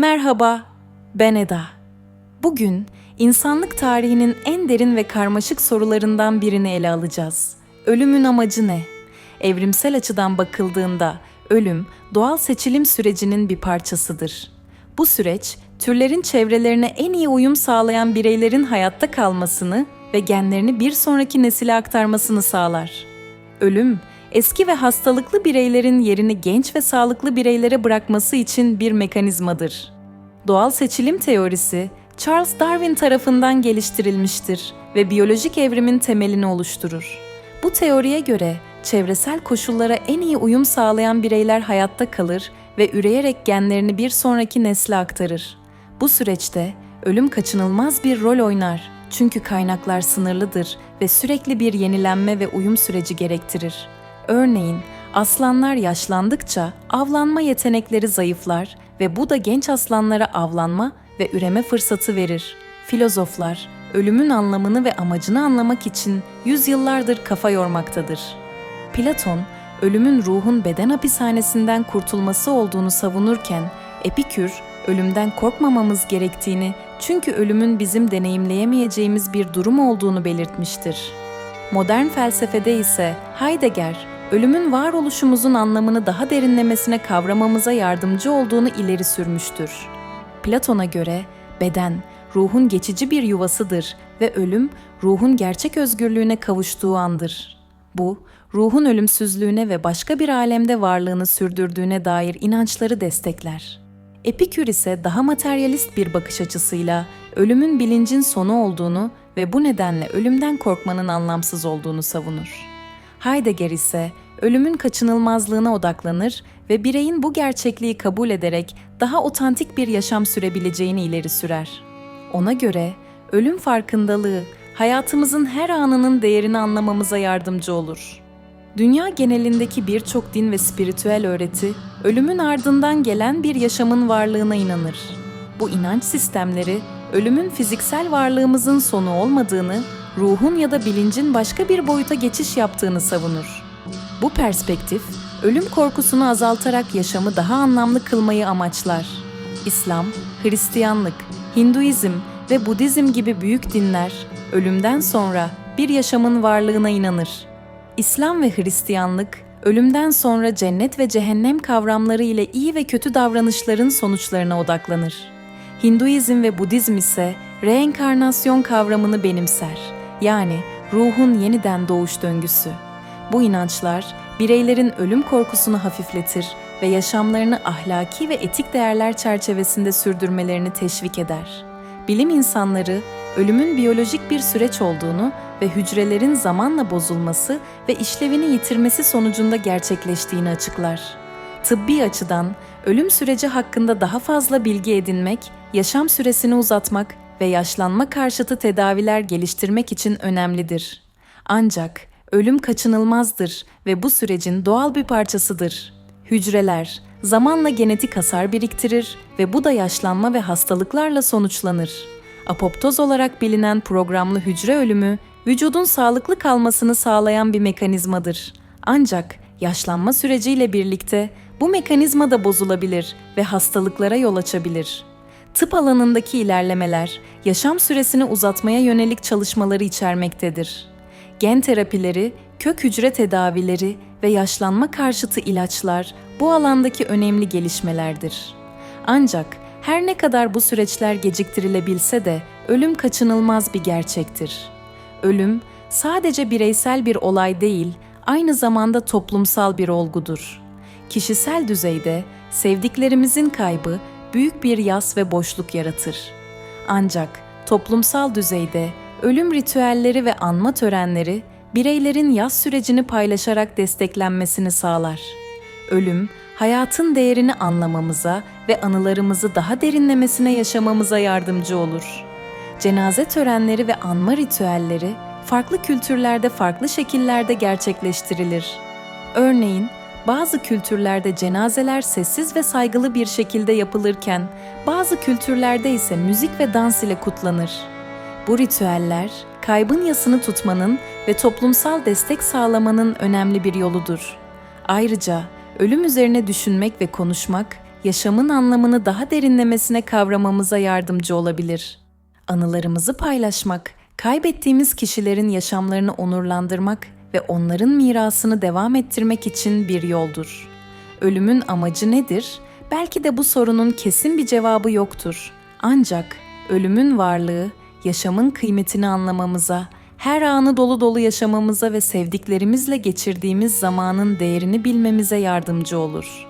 Merhaba, ben Eda. Bugün insanlık tarihinin en derin ve karmaşık sorularından birini ele alacağız. Ölümün amacı ne? Evrimsel açıdan bakıldığında ölüm doğal seçilim sürecinin bir parçasıdır. Bu süreç türlerin çevrelerine en iyi uyum sağlayan bireylerin hayatta kalmasını ve genlerini bir sonraki nesile aktarmasını sağlar. Ölüm, eski ve hastalıklı bireylerin yerini genç ve sağlıklı bireylere bırakması için bir mekanizmadır. Doğal seçilim teorisi, Charles Darwin tarafından geliştirilmiştir ve biyolojik evrimin temelini oluşturur. Bu teoriye göre çevresel koşullara en iyi uyum sağlayan bireyler hayatta kalır ve üreyerek genlerini bir sonraki nesle aktarır. Bu süreçte ölüm kaçınılmaz bir rol oynar çünkü kaynaklar sınırlıdır ve sürekli bir yenilenme ve uyum süreci gerektirir. Örneğin, aslanlar yaşlandıkça avlanma yetenekleri zayıflar ve bu da genç aslanlara avlanma ve üreme fırsatı verir. Filozoflar, ölümün anlamını ve amacını anlamak için yüzyıllardır kafa yormaktadır. Platon, ölümün ruhun beden hapishanesinden kurtulması olduğunu savunurken, Epikür, ölümden korkmamamız gerektiğini çünkü ölümün bizim deneyimleyemeyeceğimiz bir durum olduğunu belirtmiştir. Modern felsefede ise Heidegger, ölümün varoluşumuzun anlamını daha derinlemesine kavramamıza yardımcı olduğunu ileri sürmüştür. Platon'a göre beden, ruhun geçici bir yuvasıdır ve ölüm, ruhun gerçek özgürlüğüne kavuştuğu andır. Bu, ruhun ölümsüzlüğüne ve başka bir alemde varlığını sürdürdüğüne dair inançları destekler. Epikür ise daha materyalist bir bakış açısıyla ölümün bilincin sonu olduğunu ve bu nedenle ölümden korkmanın anlamsız olduğunu savunur. Heidegger ise ölümün kaçınılmazlığına odaklanır ve bireyin bu gerçekliği kabul ederek daha otantik bir yaşam sürebileceğini ileri sürer. Ona göre ölüm farkındalığı hayatımızın her anının değerini anlamamıza yardımcı olur. Dünya genelindeki birçok din ve spiritüel öğreti, ölümün ardından gelen bir yaşamın varlığına inanır. Bu inanç sistemleri, ölümün fiziksel varlığımızın sonu olmadığını, ruhun ya da bilincin başka bir boyuta geçiş yaptığını savunur. Bu perspektif, ölüm korkusunu azaltarak yaşamı daha anlamlı kılmayı amaçlar. İslam, Hristiyanlık, Hinduizm ve Budizm gibi büyük dinler, ölümden sonra bir yaşamın varlığına inanır. İslam ve Hristiyanlık, ölümden sonra cennet ve cehennem kavramları ile iyi ve kötü davranışların sonuçlarına odaklanır. Hinduizm ve Budizm ise reenkarnasyon kavramını benimser. Yani ruhun yeniden doğuş döngüsü. Bu inançlar bireylerin ölüm korkusunu hafifletir ve yaşamlarını ahlaki ve etik değerler çerçevesinde sürdürmelerini teşvik eder. Bilim insanları ölümün biyolojik bir süreç olduğunu ve hücrelerin zamanla bozulması ve işlevini yitirmesi sonucunda gerçekleştiğini açıklar. Tıbbi açıdan ölüm süreci hakkında daha fazla bilgi edinmek, yaşam süresini uzatmak ve yaşlanma karşıtı tedaviler geliştirmek için önemlidir. Ancak ölüm kaçınılmazdır ve bu sürecin doğal bir parçasıdır. Hücreler zamanla genetik hasar biriktirir ve bu da yaşlanma ve hastalıklarla sonuçlanır. Apoptoz olarak bilinen programlı hücre ölümü, vücudun sağlıklı kalmasını sağlayan bir mekanizmadır. Ancak yaşlanma süreciyle birlikte bu mekanizma da bozulabilir ve hastalıklara yol açabilir. Tıp alanındaki ilerlemeler, yaşam süresini uzatmaya yönelik çalışmaları içermektedir. Gen terapileri, kök hücre tedavileri ve yaşlanma karşıtı ilaçlar bu alandaki önemli gelişmelerdir. Ancak her ne kadar bu süreçler geciktirilebilse de ölüm kaçınılmaz bir gerçektir. Ölüm sadece bireysel bir olay değil, aynı zamanda toplumsal bir olgudur. Kişisel düzeyde sevdiklerimizin kaybı büyük bir yas ve boşluk yaratır. Ancak toplumsal düzeyde ölüm ritüelleri ve anma törenleri bireylerin yaz sürecini paylaşarak desteklenmesini sağlar. Ölüm, hayatın değerini anlamamıza ve anılarımızı daha derinlemesine yaşamamıza yardımcı olur. Cenaze törenleri ve anma ritüelleri farklı kültürlerde farklı şekillerde gerçekleştirilir. Örneğin, bazı kültürlerde cenazeler sessiz ve saygılı bir şekilde yapılırken, bazı kültürlerde ise müzik ve dans ile kutlanır. Bu ritüeller, kaybın yasını tutmanın ve toplumsal destek sağlamanın önemli bir yoludur. Ayrıca ölüm üzerine düşünmek ve konuşmak, yaşamın anlamını daha derinlemesine kavramamıza yardımcı olabilir. Anılarımızı paylaşmak, kaybettiğimiz kişilerin yaşamlarını onurlandırmak ve onların mirasını devam ettirmek için bir yoldur. Ölümün amacı nedir? Belki de bu sorunun kesin bir cevabı yoktur. Ancak ölümün varlığı yaşamın kıymetini anlamamıza, her anı dolu dolu yaşamamıza ve sevdiklerimizle geçirdiğimiz zamanın değerini bilmemize yardımcı olur.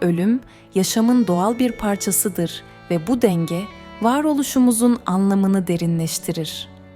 Ölüm, yaşamın doğal bir parçasıdır ve bu denge varoluşumuzun anlamını derinleştirir.